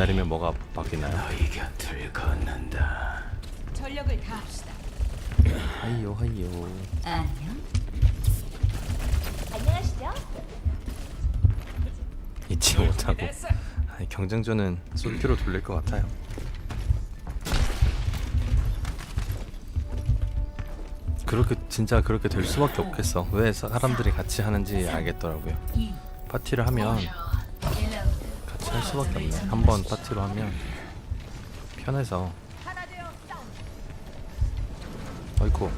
기다리면 뭐가 바뀌나요? 너희 곁을 걷는다. 전력을 다합시다. 하이요 하이요 안녕. 안녕하시죠? 잊지 못하고 아니, 경쟁전은 솔피로 돌릴 것 같아요 그렇게 진짜 그렇게 될 수밖에 없겠어 왜 사람들이 같이 하는지 알겠더라고요 파티를 하면 같이 할 수밖에 없네 한 번 파티로 하면 편해서. 어이쿠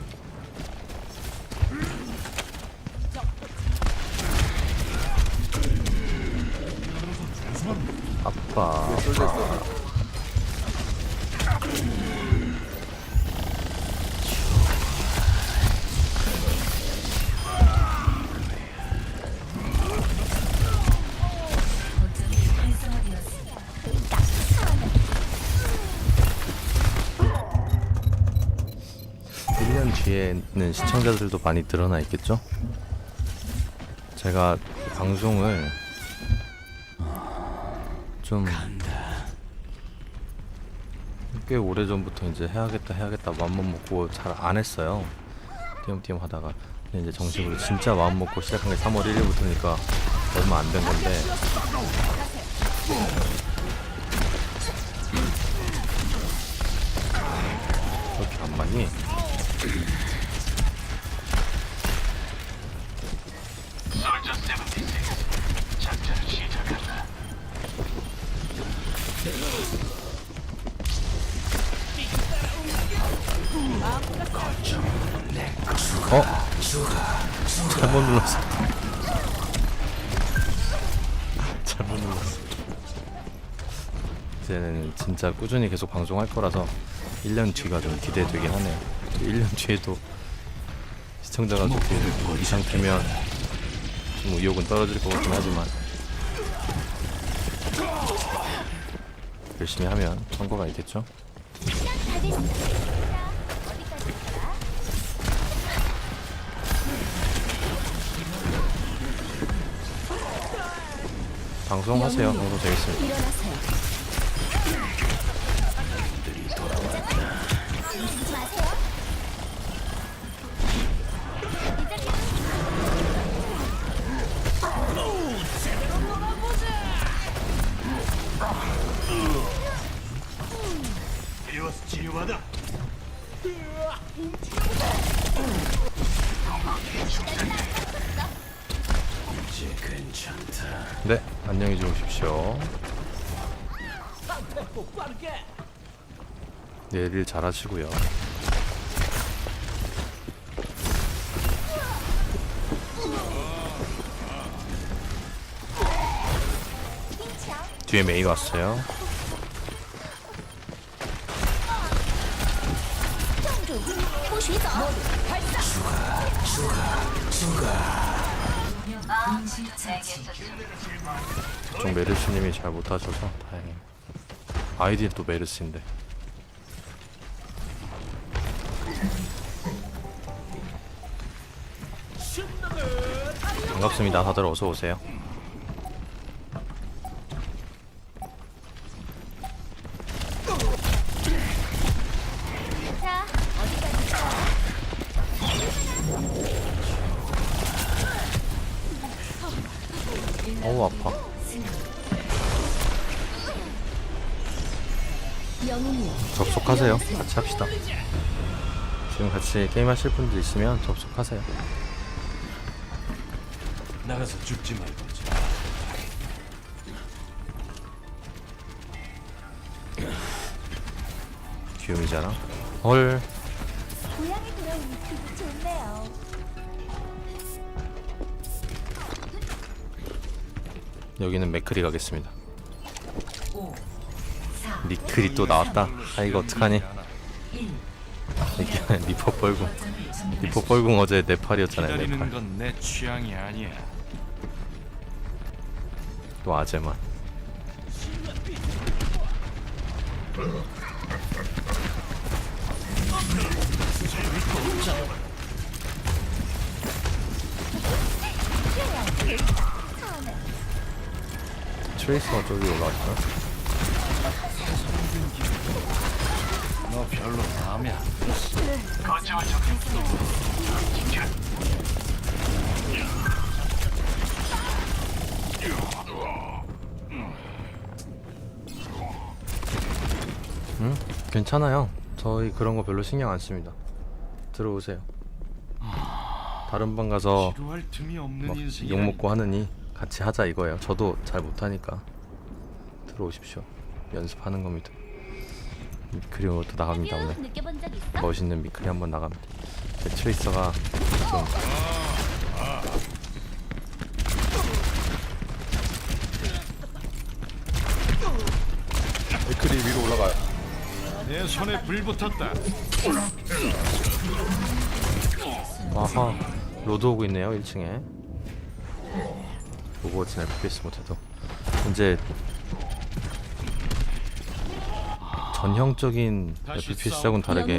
뒤에는 시청자들도 많이 늘어나 있겠죠? 제가 방송을 좀 꽤 오래 전부터 이제 해야겠다 해야겠다 마음만 먹고 잘 안 했어요. 띄엄띄엄 하다가 이제 정식으로 진짜 마음 먹고 시작한 게 3월 1일부터니까 얼마 안 된 건데 그렇게 안 맞니? 잘못 눌렀어. 잘못 눌렀어. 이제는 진짜 꾸준히 계속 방송할 거라서 1년 뒤가 좀 기대되긴 하네요. 1년 뒤에도 시청자가 그렇게 이 상태면 좀 의욕은 떨어질 것 같긴 하지만 열심히 하면 성과가 있겠죠? 방송하세요. 방송 재밌습니다. 네, 안녕히 주무십시오. 내일 일 잘하시고요. 뒤에 메이 왔어요. 죽어, 죽어, 죽어. 좀 메르스님이 잘 못하셔서 다행히. 아이디 또 메르스인데. 반갑습니다. 다들 어서 오세요. 어우 아파. 접속하세요. 같이 합시다. 지금 같이 게임하실 분들 있으면 접속하세요. 나가서 죽지 말고. 귀요미잖아. 헐. 여기는 맥크리 가겠습니다. 니클이 또 나왔다. 아 이거 어떡하니? 리퍼 뻘궁. 리퍼 뻘궁 어제 네팔이었잖아요. 기다리는 네팔. 건 내 취향이 아니야. 또 아재만. 트레이스가 저기 올라왔다. 너 별로 마음에 안 응? 괜찮아요. 저희 그런 거 별로 신경 안 씁니다. 들어오세요. 다른 방 가서 욕 먹고 하느니 같이 하자 이거예요. 저도 잘 못하니까 들어오십시오. 연습하는 겁니다. 그리고 또 나갑니다 뷰 오늘. 멋있는 미크리 한번 나갑니다. 제 트레이서가 좀 미크리 위로 올라가요. 내 손에 불 붙었다. 아하 로드 오고 있네요 1층에. 오버워치는 FPS 못해도 이제 전형적인 FPS하고는 다르게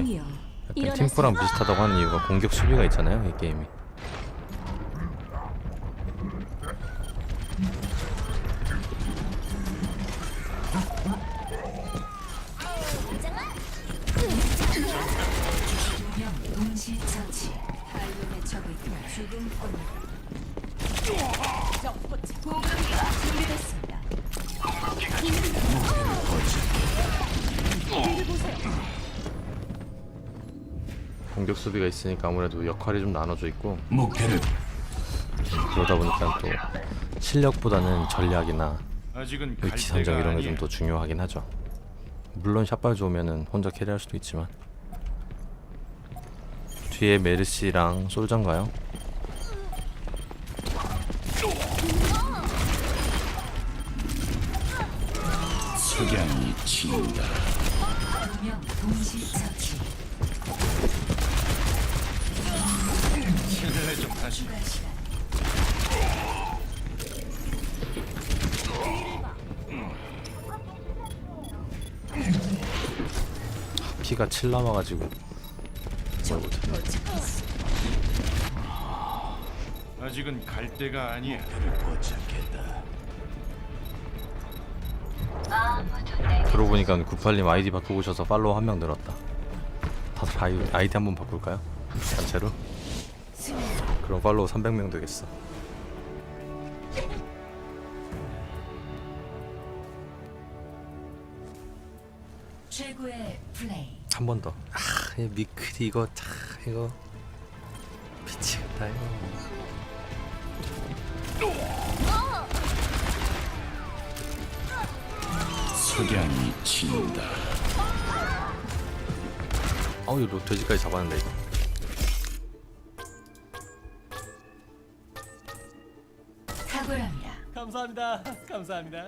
약간. 팀포랑 비슷하다고 하는 이유가 공격 수비가 있잖아요 이 게임이 동시 처치. 죽음뿐. 준비됐습니다. 공격 수비가 있으니까 아무래도 역할이 좀 나눠져 있고 목표를 그러다 보니까 또 실력보다는 전략이나 아직은 위치 선정 이런 게 좀. 더 중요하긴 하죠 물론 샷발 좋으면은 혼자 캐리할 수도 있지만 뒤에 메르시랑 솔전가요? 좀 다시. 피가 7 남아가지고 뭘 못했네 아직은 갈 때가 아니야. 도착했다. 보니까 98님 아이디 바꾸고 오셔서 팔로워 한명 늘었다 다들 아이, 아이디 한번 바꿀까요? 단체로? 그럼 팔로워 300명 되겠어 최고의 플레이. 한 번 더. 아, 이 미크리 이거 차 이거 미치겠다 이거. 석양이 친다. 어우 이거 돼지까지 잡았는데 이거. 탁월합니다. 감사합니다. 감사합니다.